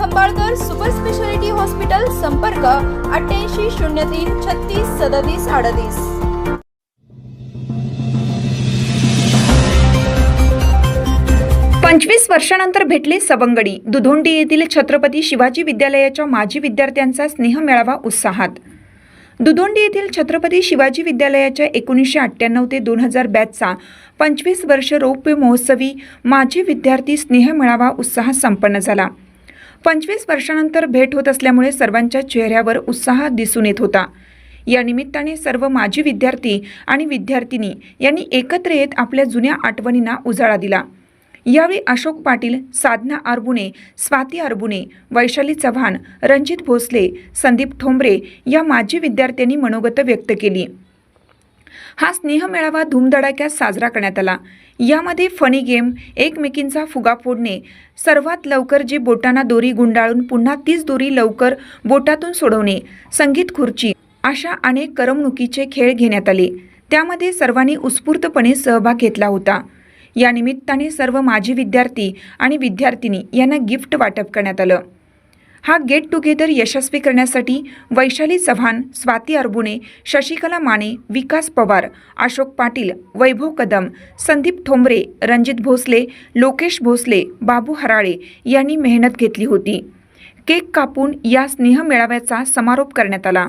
Khambalkar super speciality hospital संपर्क अठ्ठ्याऐंशी शून्य तीन छत्तीस सदतीस अडतीस. पंचवीस वर्षानंतर भेटले सवंगडी दुधोंडी येथील छत्रपती शिवाजी विद्यालयाच्या माजी विद्यार्थ्यांचा स्नेह मेळावा उत्साहात. दुधोंडी येथील छत्रपती शिवाजी विद्यालयाच्या एकोणीसशे अठ्ठ्याण्णव ते दोन हजार बॅचचा पंचवीस वर्ष रौप्य महोत्सवी माजी विद्यार्थी स्नेह मेळावा उत्साहात संपन्न झाला. पंचवीस वर्षानंतर भेट होत असल्यामुळे सर्वांच्या चेहऱ्यावर उत्साह दिसून येत होता. या निमित्ताने सर्व माजी विद्यार्थी आणि विद्यार्थिनी यांनी एकत्र येत आपल्या जुन्या आठवणींना उजाळा दिला. यावेळी अशोक पाटील साधना अर्बुने स्वाती अर्बुने वैशाली चव्हाण रणजित भोसले संदीप ठोंबरे या माजी विद्यार्थ्यांनी मनोगत व्यक्त केली. हा स्नेहमेळावा धूमधडाक्यात साजरा करण्यात आला. यामध्ये फनी गेम एकमेकींचा फुगा फोडणे सर्वात लवकर जे बोटांना दोरी गुंडाळून पुन्हा तीच दोरी लवकर बोटातून सोडवणे संगीत खुर्ची अशा अनेक करमणुकीचे खेळ घेण्यात आले. त्यामध्ये सर्वांनी उत्स्फूर्तपणे सहभाग घेतला होता. या निमित्ताने सर्व माजी विद्यार्थी आणि विद्यार्थिनी यांना गिफ्ट वाटप करण्यात आलं. हा गेट टुगेदर यशस्वी करण्यासाठी वैशाली चव्हाण स्वाती अरबुने शशिकला माने विकास पवार अशोक पाटील वैभव कदम संदीप ठोंबरे रणजित भोसले लोकेश भोसले बाबू हराळे यांनी मेहनत घेतली होती. केक कापून या स्नेह मेळाव्याचा समारोप करण्यात आला.